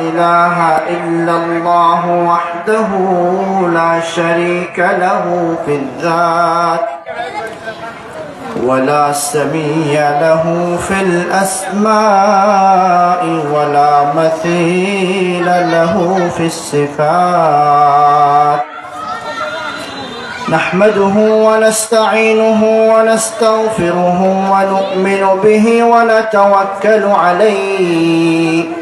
إله إلا الله وحده لا شريك له في الذات ولا سمي له في الأسماء ولا مثيل له في الصفات. نحمده ونستعينه ونستغفره ونؤمن به ونتوكل عليه.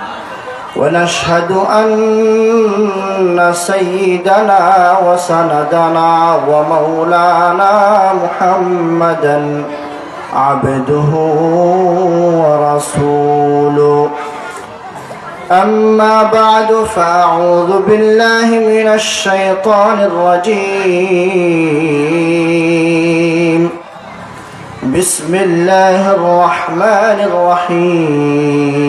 ونشهد أن سيدنا وسندنا ومولانا محمدا عبده ورسوله. أما بعد فأعوذ بالله من الشيطان الرجيم. بسم الله الرحمن الرحيم.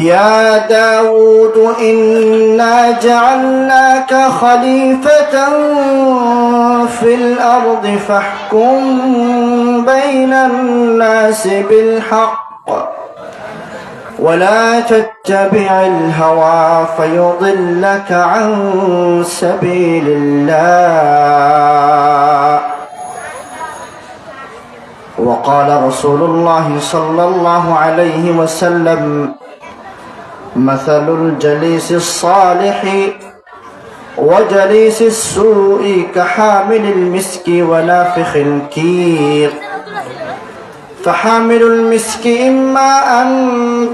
يا داود إنا جعلناك خليفة في الأرض فاحكم بين الناس بالحق ولا تتبع الهوى فيضلك عن سبيل الله. وقال رسول الله صلى الله عليه وسلم مثل الجليس الصالح وجليس السوء كحامل المسك ونافخ الكير. فحامل المسك إما أن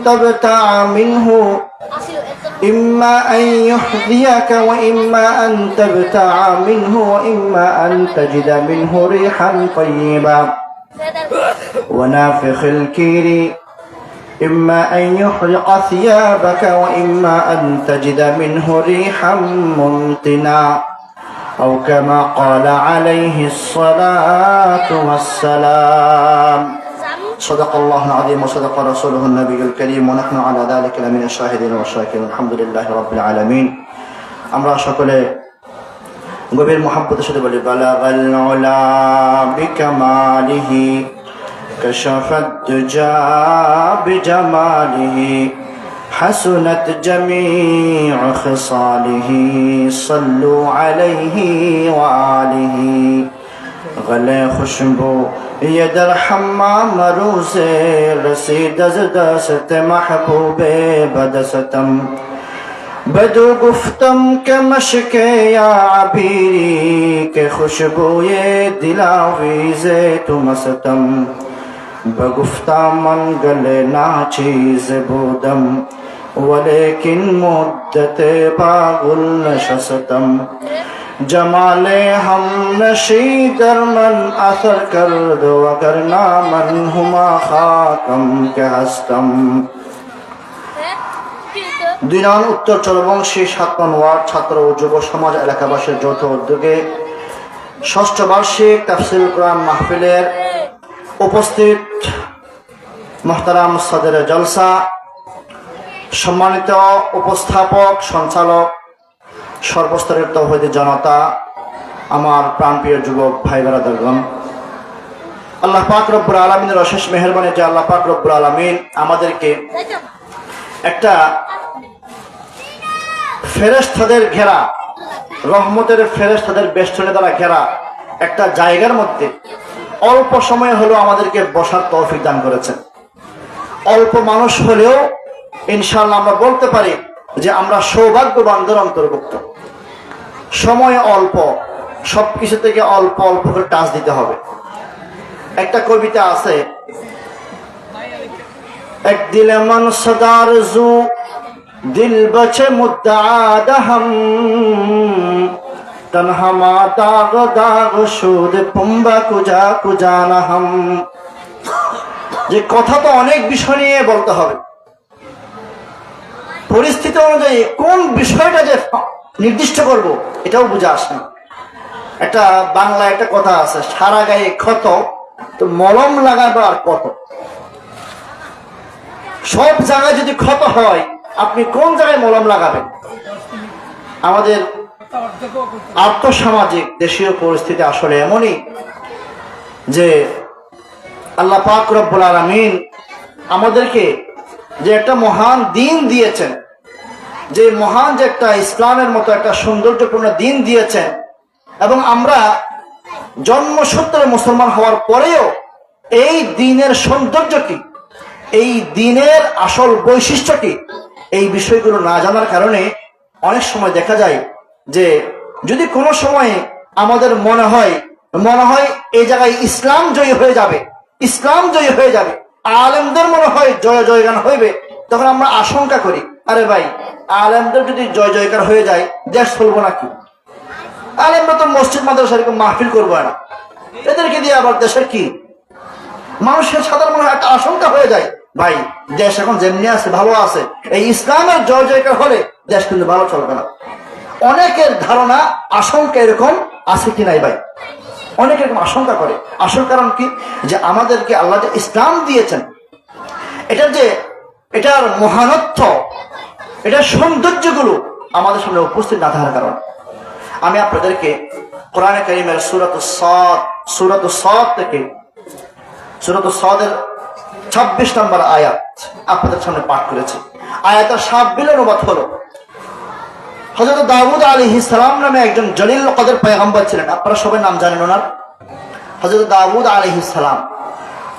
تبتع منه إما أن يحذيك وإما أن تبتع منه وإما أن تجد منه ريحا طيبا. ونافخ الكير. إما أن يحرق ثيابك وإما أن تجد منه ريحا ممطنا أو كما قال عليه الصلاة والسلام صدق الله العظيم وصدق رسوله النبي الكريم ونحن على ذلك لمن الشاهدين والشاكرين الحمد لله رب العالمين আমরা সকলে গভীর মোহাম্মতের সাথে বলি বালাগাল উলা বিকামালিহি كشف الدجى بجماله حسنت جميع خصاله صلوا عليه وآله. غلے خوشبو یہ در حمام روز رسید دست محبوب بدستم. بدو گفتم کہ مشک یا عبیری کہ خوشبوئے دلاویز تم ستم বগুফতা মন গলে না চিজ বোদম ولیکن مدت پاگل نشستم. جمال ہم نشی در من اثر کرد, وگر نامن ہما خاکم کے ہستم দুইজন উত্তর চলবংশী সাতমন ওয়ার্ড ছাত্র ও যুব সমাজ এলাকাবাসীর যৌথ উদ্যোগে ষষ্ঠ বার্ষিক তাফসিল কোরআন মাহফিলের উপস্থিত মোহতারাম সদর জলসা, সম্মানিত উপস্থাপক, সঞ্চালক, সর্বস্তরের তৌহিদি জনতা, আমার প্রাণপ্রিয় যুবক ভাই বেড়াদারগণ আল্লাহ পাক রব্বুল আলমিনের অশেষ মেহরবানি যে আল্লাহ পাক রব্বুল আলমিন আমাদেরকে একটা ফেরেস্তাদের ঘেরা, রহমতের ফেরেস্তাদের বেষ্টনে দ্বারা ঘেরা একটা জায়গার মধ্যে অল্প সময় হলেও আমাদেরকে বসার তৌফিক দান করেছেন। অল্প মানুষ হলেও ইনশাল্লাহ আমরা বলতে পারি যে আমরা সৌভাগ্যবানদের অন্তর্ভুক্ত। সময় অল্প, সবকিছু থেকে অল্প অল্প করে টাচ দিতে হবে। একটা কবিতা আছে, এক দিলে জু, দিল বছে মুদাদ দাগ সুদ পুম্বা কুজা হম যে কথা তো অনেক বিষয় নিয়ে বলতে হবে। পরিস্থিতি অনুযায়ী কোন বিষয়টা যে নির্দিষ্ট করব, এটাও বুঝে আসে না। একটা বাংলা একটা কথা আছে, সারা গায়ে ক্ষত, তো মলম লাগাবো আর কত। সব জায়গায় যদি ক্ষত হয়, আপনি কোন জায়গায় মলম লাগাবেন? আমাদের আর্থসামাজিক দেশীয় পরিস্থিতি আসলে এমনই যে আল্লাহ পাক রব্বুল আলমিন আমাদেরকে যে একটা মহান দিন দিয়েছেন, যে মহান যে একটা ইসলামের মতো একটা সৌন্দর্যপূর্ণ দিন দিয়েছেন, এবং আমরা জন্মসূত্রে মুসলমান হওয়ার পরেও এই দিনের সৌন্দর্য কি? এই দিনের আসল বৈশিষ্ট্য কি? এই বিষয়গুলো না জানার কারণে অনেক সময় দেখা যায় যে যদি কোনো সময়ে আমাদের মনে হয় মনে হয় এই জায়গায় ইসলাম জয়ী হয়ে যাবে ইসলাম জয়ী হয়ে যাবে, আলেমদের মনে হয় জয় জয়গান হইবে, তখন আমরা আশঙ্কা করি, আরে ভাই, আলেমদের যদি জয় জয়কার হয়ে যায়, দেশ চলবো নাকি? আলেমরা তো মসজিদ মাদ্রাসা এরকম মাহফিল করব না। এদেরকে দিয়ে আবার দেশের কি? মানুষের সাধারণ মনে একটা আশঙ্কা হয়ে যায়, ভাই, দেশ এখন যেমনি আছে, ভালো আছে, এই ইসলামের জয় জয়কার হলে দেশ কিন্তু ভালো চলবে না। অনেকের ধারণা, আশঙ্কা এরকম আছে কি নাই ভাই? অনেক এরকম আশঙ্কা করে। আসল কারণ কি? যে আমাদেরকে আল্লাহ যে ইসলাম দিয়েছেন, এটার যে, এটার মহানত্ব, এটার সৌন্দর্যগুলো আমাদের সামনে উপস্থিত না থাকার কারণ। আমি আপনাদেরকে কোরআনে করিমের সুরত সদ সুরত সদ থেকে, সুরত সদের ছাব্বিশ নম্বর আয়াত আপনাদের সামনে পাঠ করেছি। আয়াতের সাব্বিল অনুবাদ হলো হজরত দাউদ আলী ইসলাম নামে একজন জলিল কদের পয়গম্বর ছিলেন। আপনারা সবাই নাম জানেন ওনার? হজরত দাউদ আলী ইসলাম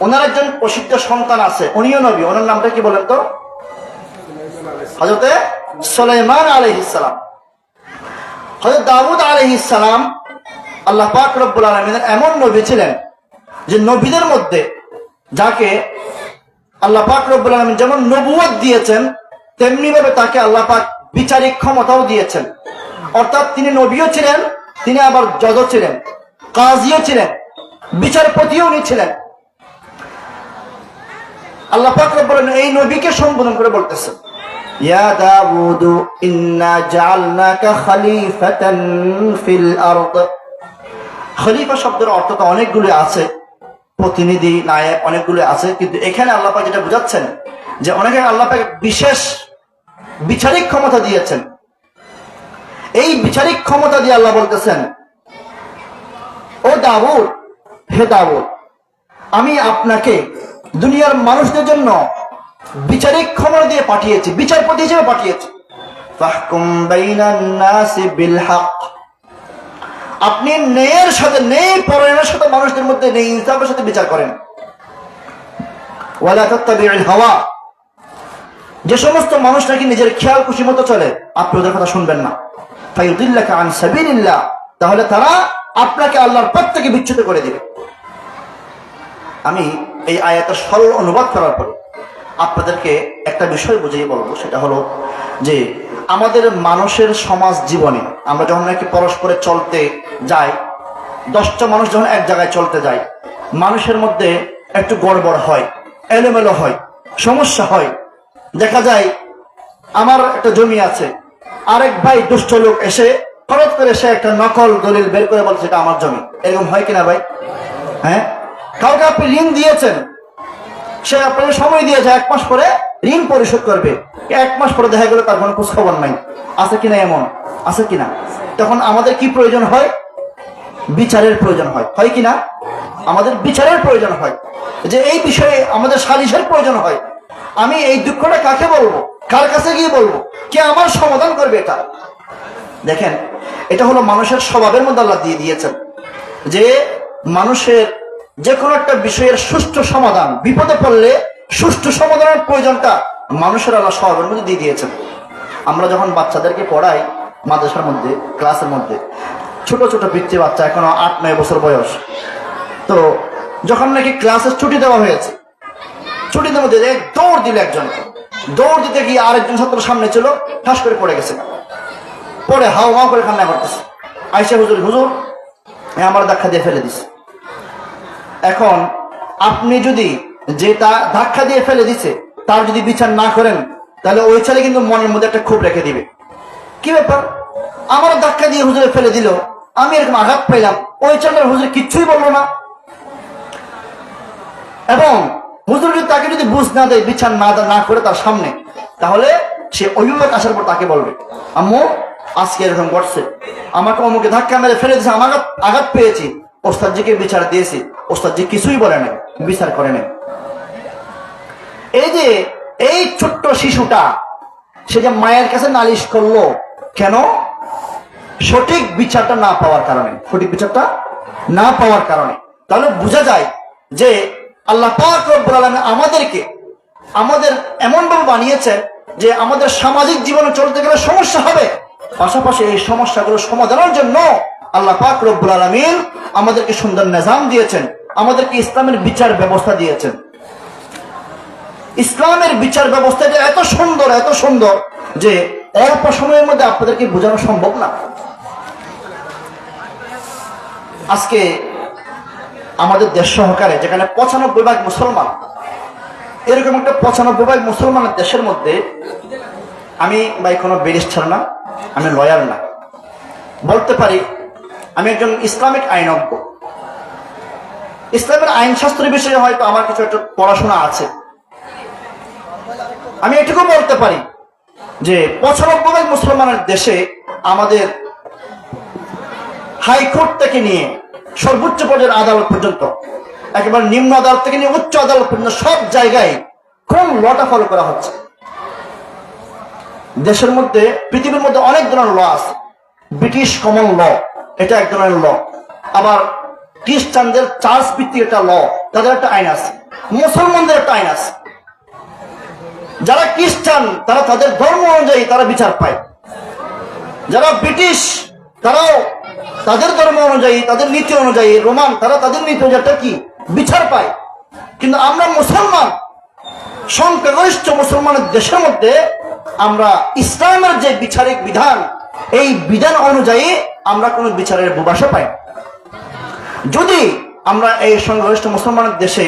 ওনার একজন প্রসিদ্ধ সন্তান আছে, উনিও নবী। ওনার নামটা কি বলেন তো? হজরতে সোলাইমান আলী ইসলাম হজরত দাউদ আলী ইসলাম আল্লাহ পাক রব্বুল আলমিনের এমন নবী ছিলেন যে নবীদের মধ্যে যাকে আল্লাহ পাক রব্বুল আলমিন যেমন নবুয়ত দিয়েছেন তেমনি ভাবে তাকে আল্লাহ পাক বিচারিক ক্ষমতাও দিয়েছেন। অর্থাৎ তিনি নবীও ছিলেন, তিনি আবার জজ ছিলেন, কাজীও ছিলেন, বিচারপতিও উনি ছিলেন। আল্লাহ রব্বুল এই নবীকে সম্বোধন করে বলতেছেন শব্দের অনেকগুলো আছে, প্রতিনিধি অনেকগুলো আছে, কিন্তু এখানে আল্লাহ যেটা বোঝাচ্ছেন, যে অনেকে আল্লাহ বিশেষ বিচারিক ক্ষমতা দিয়েছেন। এই বিচারিক ক্ষমতা দিয়ে আল্লাহ বলতেছেন, ও দাউদ, হে দাউদ, আমি আপনাকে দুনিয়ার মানুষদের জন্য বিচারিক ক্ষমতা দিয়ে পাঠিয়েছি, বিচারপতি হিসেবে পাঠিয়েছি। আপনি ন্যায়ের সাথে নেই পরায়ণের সাথে মানুষদের মধ্যে নেই ইনসাফের সাথে বিচার করেন। হাওয়া। যে সমস্ত মানুষ নাকি নিজের খেয়াল খুশি মতো চলে, আপনি ওদের কথা শুনবেন না। আন তাহলে তারা আপনাকে আল্লাহর পথ থেকে বিচ্যুত করে দিবে। আমি এই আয়াতের সরল অনুবাদ করার পরে আপনাদেরকে একটা বিষয় বুঝিয়ে বলব, সেটা হলো যে আমাদের মানুষের সমাজ জীবনে আমরা যখন নাকি পরস্পরে চলতে যাই, দশটা মানুষ যখন এক জায়গায় চলতে যায়, মানুষের মধ্যে একটু গড়বড় হয়, এলোমেলো হয়, সমস্যা হয়। দেখা যায়, আমার একটা জমি আছে। আরেক ভাই দুষ্ট লোক এসে হঠাৎ করে সে একটা নকল দলিল বের করে বলছে, এটা আমার জমি। এরকম হয় কিনা ভাই? হ্যাঁ? কাউকে আপনি ঋণ দিয়েছেন, সে আপনাকে সময় দিয়েছে এক মাস পরে ঋণ পরিশোধ করবে। এক মাস পরে দেখা গেল তার কোনো খোঁজ খবর নাই। আছে কিনা এমন? আছে কিনা? তখন আমাদের কি প্রয়োজন হয়? বিচারের প্রয়োজন হয়। হয় কিনা? আমাদের বিচারের প্রয়োজন হয়। যে এই বিষয়ে আমাদের সালিশের প্রয়োজন হয়। আমি এই দুঃখটা কাকে বলব? কার কাছে গিয়ে বলব? কে আমার সমাধান করবে এটা? দেখেন, এটা হলো মানুষের স্বভাবের মধ্যে আল্লাহ দিয়ে দিয়েছেন যে মানুষের যে কোনো একটা বিষয়ের সুষ্ঠু সমাধান, বিপদে পড়লে সুষ্ঠু সমাধানের প্রয়োজনটা মানুষের আল্লাহ স্বভাবের মধ্যে দিয়ে দিয়েছেন। আমরা যখন বাচ্চাদেরকে পড়াই মাদ্রাসার মধ্যে, ক্লাসের মধ্যে, ছোট ছোট পিচ্ছি বাচ্চা এখনও আট নয় বছর বয়স, তো যখন নাকি ক্লাসের ছুটি দেওয়া হয়েছে ছুটিতে মধ্যে দৌড় দিল একজনকে দৌড় দিতে গিয়ে আরেকজন ছাত্র সামনে ছিল, ঠাস করে পড়ে গেছে। পরে হাও হাও করে কান্না করতেছে আইসা হুজুর হুজুর আমার ধাক্কা দিয়ে ফেলে দিছে। এখন আপনি যদি যে তা ধাক্কা দিয়ে ফেলে দিছে, তার যদি বিচার না করেন, তাহলে ওই ছেলে কিন্তু মনের মধ্যে একটা ক্ষোভ রেখে দিবে। কি ব্যাপার? আমার ধাক্কা দিয়ে হুজুরে ফেলে দিল, আমি এরকম আঘাত পেলাম ওই ছেলেটার হুজুর কিচ্ছুই বলল না। এবং হুজুর যদি তাকে যদি বুঝ না দেয় বিচার না না করে তার সামনে, তাহলে সে অভিভাবক আসার পর তাকে বলবে, আম্মু, আজকে এরকম ঘটছে আমাকে অমুকে ধাক্কা মেরে ফেলে দিয়েছে, আমি আঘাত পেয়েছি। ওস্তাদজিকে বিচার দিয়েছি। ওস্তাদজি কিছুই বলে না বিচার করে নেই। এই যে, এই ছোট্ট শিশুটা, সে যে মায়ের কাছে নালিশ করল, কেন? সঠিক বিচারটা না পাওয়ার কারণে। সঠিক বিচারটা না পাওয়ার কারণে। তাহলে বোঝা যায় যে আল্লাহ পাক রব্বুল আলামিন আমাদেরকে, আমাদের এমন ভাবে বানিয়েছেন যে আমাদের সামাজিক জীবনে চলতে গেলে সমস্যা হবে। পাশাপাশি এই সমস্যাগুলো সমাধানের জন্য আল্লাহ পাক রব্বুল আলামিন আমাদেরকে সুন্দর নিজাম দিয়েছেন, আমাদেরকে ইসলামের বিচার ব্যবস্থা দিয়েছেন। ইসলামের বিচার ব্যবস্থাটা এত সুন্দর এত সুন্দর যে অল্প সময়ের মধ্যে আপনাদেরকে বোঝানো সম্ভব না। আজকে আমাদের দেশ সহকারে, যেখানে পঁচানব্বই ভাগ মুসলমান। এরকম একটা পঁচানব্বই ভাগ মুসলমানের দেশের মধ্যে আমি ভাই কোনো ব্যারিস্টার না, আমি লয়ার না। বলতে পারি, আমি একজন ইসলামিক আইনজ্ঞ। ইসলামের আইন শাস্ত্রের বিষয়ে হয়তো আমার কিছু একটা পড়াশোনা আছে। আমি এটুকু বলতে পারি যে, পঁচানব্বই ভাগ মুসলমানের দেশে আমাদের হাইকোর্ট থেকে নিয়ে সর্বোচ্চ পর্যায়ের আদালত পর্যন্ত, একেবারে নিম্ন আদালত থেকে নিয়ে উচ্চ আদালত পর্যন্ত সব জায়গায় কোন লটা ফলো করা হচ্ছে? দেশের মধ্যে, পৃথিবীর মধ্যে অনেক ধরনের ল আছে। ব্রিটিশ কমন ল এটা এক ধরনের ল আবার খ্রিস্টানদের চার্চ ভিত্তিক একটা ল তাদের একটা আইন আছে। মুসলমানদের একটা আইন আছে। যারা খ্রিস্টান, তারা তাদের ধর্ম অনুযায়ী তারা বিচার পায়। যারা ব্রিটিশ, তারাও তাদের ধর্ম অনুযায়ী, তাদের নীতি অনুযায়ী, রোমান, তারা তাদের নীতি অনুযায়ী কি বিচার পায় কিন্তু আমরা মুসলমান সংখ্যাগরিষ্ঠ মুসলমানের দেশের মধ্যে আমরা ইসলামের যে বিচারিক বিধান, এই বিধান অনুযায়ী আমরা কোনো বিচারের বুবাসা পাই। যদি আমরা এই সংখ্যাগরিষ্ঠ মুসলমানের দেশে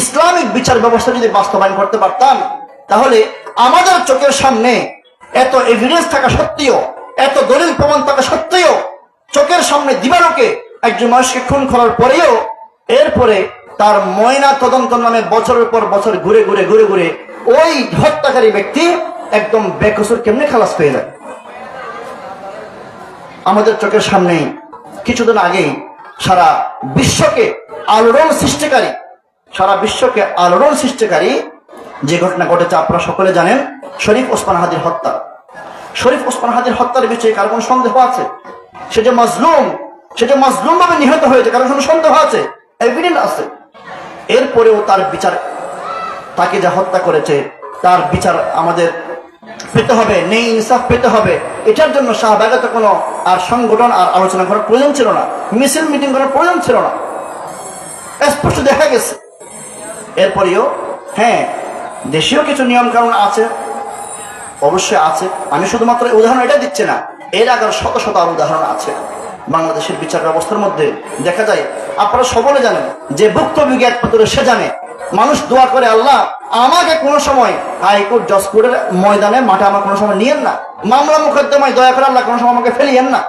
ইসলামিক বিচার ব্যবস্থা যদি বাস্তবায়ন করতে পারতাম, তাহলে আমাদের চোখের সামনে এত এভিডেন্স থাকা সত্ত্বেও, এত দলিল প্রমাণ থাকা সত্ত্বেও চোখের সামনে দিবালোকে একজন মানুষকে খুন করার পরেও এরপরে তার ময়না তদন্ত নামে বছরের পর বছর ঘুরে ঘুরে ঘুরে ঘুরে ওই হত্যাকারী ব্যক্তি একদম বেকসুর কেমনে খালাস পেয়ে যায়? আমাদের চোখের সামনেই কিছুদিন আগেই সারা বিশ্বকে আলোড়ন সৃষ্টিকারী, সারা বিশ্বকে আলোড়ন সৃষ্টিকারী যে ঘটনা ঘটেছে আপনারা সকলে জানেন, শরীফ ওসমান হাদির হত্যা। শরীফ ওসমান হাদির হত্যার বিষয়ে কারও কোনো সন্দেহ আছে? সে যে মজলুম, সে যে মজলুম ভাবে নিহত হয়েছে কারণ কোনো সন্দেহ আছে? এভিডেন্ট আছে। এরপরেও তার বিচার, তাকে যা হত্যা করেছে, তার বিচার আমাদের পেতে হবে, নেই ইনসাফ পেতে হবে। এটার জন্য শাহবাগত কোনো আর সংগঠন আর আলোচনা করার প্রয়োজন ছিল না। মিছিল, মিটিং করার প্রয়োজন ছিল না। স্পষ্ট দেখা গেছে। এরপরেও হ্যাঁ দেশীয় কিছু নিয়ম কানুন আছে, অবশ্যই আছে। আমি শুধুমাত্র উদাহরণ এটা দিচ্ছি না। এর আগের শত শত আর উদাহরণ আছে। বাংলাদেশের বিচার ব্যবস্থার মধ্যে দেখা যায়, আপনারা সকলে জানেন যে ভুক্তভোগী একমাত্র সে জানে, মানুষ দোয়া করে, আল্লাহ, আমাকে কোনো সময় হাইকোর্ট জজ কোর্টের ময়দানে মাঠে আমার কোনো সময় নিয়েন না। মামলা মোকদ্দমায় দয়া করে আল্লাহ কোনো সময় আমাকে ফেলিয়েন না।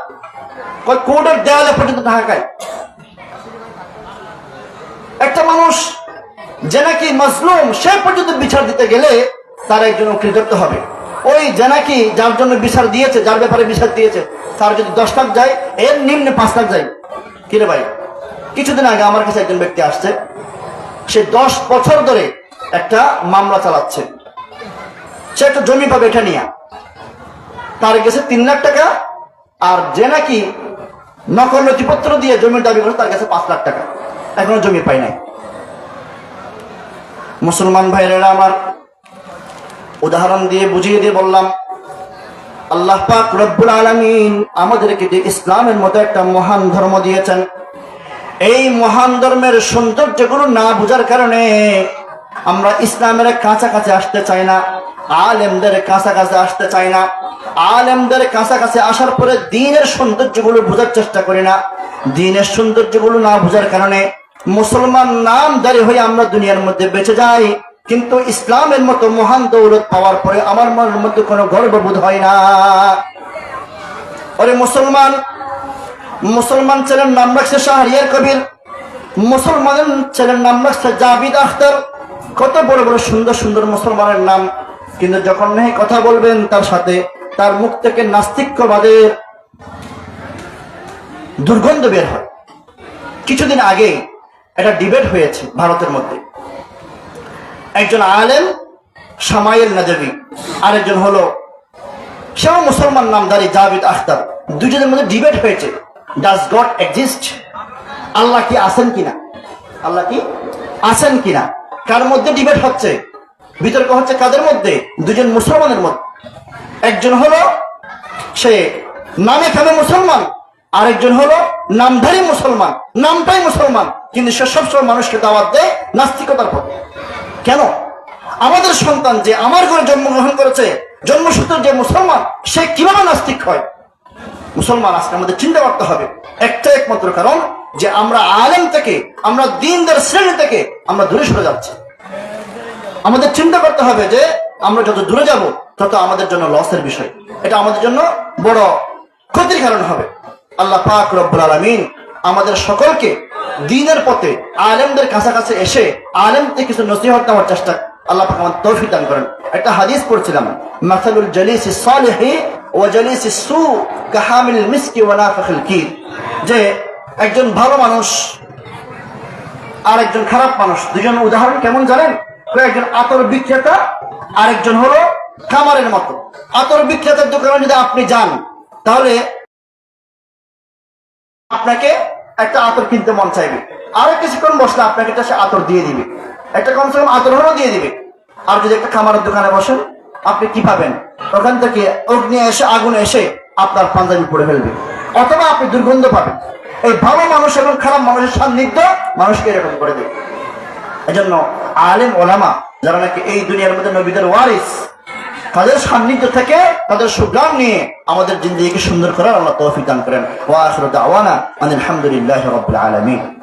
কোর্টের দেওয়ালে পর্যন্ত ঢাকায়। একটা মানুষ যে নাকি মজলুম, সে পর্যন্ত বিচার দিতে গেলে তার একজন কৃতজ্ঞ হবে। ওই যে নাকি যার জন্য বিচার দিয়েছে, যার ব্যাপারে বিচার দিয়েছে, তার যদি দশ লাখ যায়, এর নিম্নে পাঁচ লাখ যায়। কিরে ভাই? কিছুদিন আগে আমার কাছে একজন ব্যক্তি আসছে, সে দশ বছর ধরে একটা মামলা চালাচ্ছে। সে একটা জমি পাবে এটা নিয়ে। তার গেছে তিন লাখ টাকা, আর যে নাকি নকল নথিপত্র দিয়ে জমির দাবি করে তার কাছে পাঁচ লাখ টাকা। এখনও জমি পাই নাই। মুসলমান ভাইয়েরা, আমার উদাহরণ দিয়ে বুঝিয়ে দিয়ে বললাম, আল্লাহ পাক রব্বুল আলমিন আমাদেরকে যে ইসলামের মতো একটা মহান ধর্ম দিয়েছেন, এই মহান ধর্মের সৌন্দর্যগুলো না বোঝার কারণে আমরা ইসলামের কাছাকাছি আসতে চাই না, আলেমদের কাছাকাছি আসতে চাই না। আলেমদের কাছাকাছি আসার পরে দিনের সৌন্দর্যগুলো বোঝার চেষ্টা করি না। দিনের সৌন্দর্যগুলো না বোঝার কারণে মুসলমান নামদারি হয়ে আমরা দুনিয়ার মধ্যে বেঁচে যাই। কিন্তু ইসলামের মতো মহান দৌলত পাওয়ার পরে আমার মনের মধ্যে কোনো গর্ববোধ হয় না। ওরে মুসলমান মুসলমান ছেলের নাম রাখছে শাহরিয়ার কবির, মুসলমানের ছেলের নাম রাখছে জাবিদ আখতার। কত বড় বড় সুন্দর সুন্দর মুসলমানের নাম। কিন্তু যখন নেই কথা বলবেন তার সাথে, তার মুখ থেকে নাস্তিক্যবাদের দুর্গন্ধ বের হয়। কিছুদিন আগে এটা ডিবেট হয়েছে ভারতের মধ্যে। একজন আলেম সামাইল নাদবি আরেকজন হলো সেও মুসলমান নামদারি জাবিদ আখতার। দুজনের মধ্যে ডিবেট হয়েছে ডাজ গড এক্সিস্ট আল্লাহ কি আছেন কিনা? আল্লাহ কি আছেন কিনা? কার মধ্যে ডিবেট হচ্ছে? বিতর্ক হচ্ছে কাদের মধ্যে? দুজন মুসলমানের মধ্যে। একজন হলো সে নামে খামে মুসলমান, আরেকজন হলো নামধারী মুসলমান, নামটাই মুসলমান, কিন্তু সে সবসময় মানুষকে দাওয়াত দেয় নাস্তিকতার পথে। কেন? আমাদের সন্তান যে আমার ঘরে জন্মগ্রহণ করেছে, জন্মসূত্র যে মুসলমান, সে কীভাবে নাস্তিক হয়? মুসলমান আজকে আমাদের চিন্তা করতে হবে। একটা একমাত্র কারণ যে আমরা আলেম থেকে, আমরা দিনদার শ্রেণি থেকে আমরা দূরে সরে যাচ্ছি। আমাদের চিন্তা করতে হবে যে আমরা যত দূরে যাব, তত আমাদের জন্য লসের বিষয়। এটা আমাদের জন্য বড় ক্ষতির কারণ হবে। আল্লাহ পাক রব্বুল আলমিন আমাদের সকলকে দিনের পথে আলেমদের কাছাকাছি এসে আলেমকে কিছু নসিহত নেওয়ার চেষ্টা আল্লাহ পাক আমাদের তৌফিক দান করেন। একটা হাদিস পড়ছিলাম, মাসালুল জালিসি সালিহি ও জালিসি সু কাহামিল মিসকি ওয়া নাফিখিল কির। যে একজন ভালো মানুষ আর একজন খারাপ মানুষ দুজন উদাহরণ কেমন জানেন? একজন আতর বিক্রেতা, আরেকজন হলো খামারের মতো। আতর বিক্রেতার দোকানে যদি আপনি যান, তাহলে আপনাকে একটা আতর কিনতে মন চাইবে। আরও কিছুক্ষণ বসলে আপনাকে সে আতর দিয়ে দিবে। একটা কমসে কম আতর হলেও দিয়ে দিবে। আর যদি একটা খামারের দোকানে বসেন, আপনি কি পাবেন? ওখান থেকে অগ্নি এসে, আগুন এসে আপনার পাঞ্জাবি পড়ে ফেলবে। অথবা আপনি দুর্গন্ধ পাবেন। এই ভালো মানুষ এবং খারাপ মানুষের সান্নিধ্য মানুষকে এরকম করে দেবে। এজন্য আলেম ওলামা, যারা নাকি এই দুনিয়ার মধ্যে নবীদের ওয়ারিস তাদের সান্নিধ্য থেকে তাদের সুগ্রাম নিয়ে আমাদের জিন্দগিকে সুন্দর করার আল্লাহ তৌফিক দান করেন। ওয়া আখরু দাওয়ানা আলহামদুলিল্লাহি রাব্বিল আলামিন।